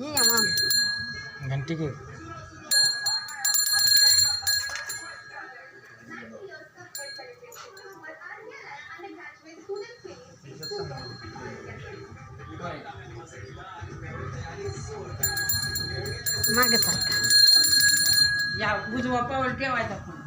ये या घंटी के। मागे सारखा या उजवा पाऊल ठेवायचा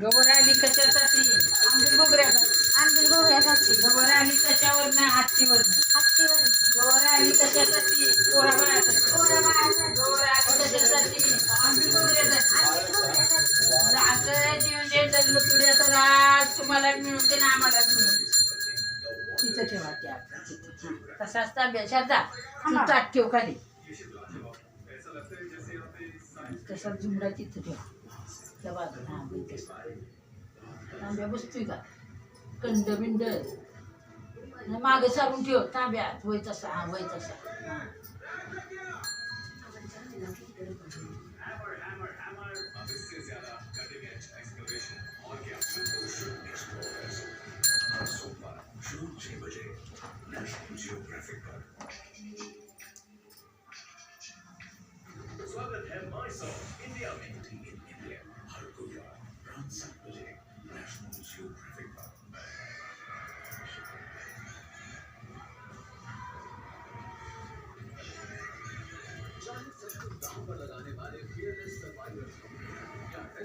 गवर आली कशासाठी? आंबील बोगऱ्यासाठी आंबील गोगऱ्यासाठी गवर आली कशावर नाही हत्तीवर हत्तीवर गवर आली कशासाठी? पोरा बाळासाठी. पोरं बाळासाठी. गवर आली कशासाठी? आंबील बोगऱ्यासाठी आंबील गोगऱ्यासाठी असं जीवन जे जन्म तुझ्या तर आज तुम्हाला मिळून ते ना आम्हाला मिळून तिथं ठेवा ते तिथं. हं. तू ताट ठेव खाली. तसा झुमडा तिथं ठेव. त्या बाजूला हा बघ तांब्या बसतोय का? कंड बिंड मागं मागे सारून ठेव तांब्यात वय तसा हा वय तसा. हां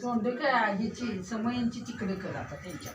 तोंडे काय ह्याची समयांची तिकडे कर आता त्यांच्या.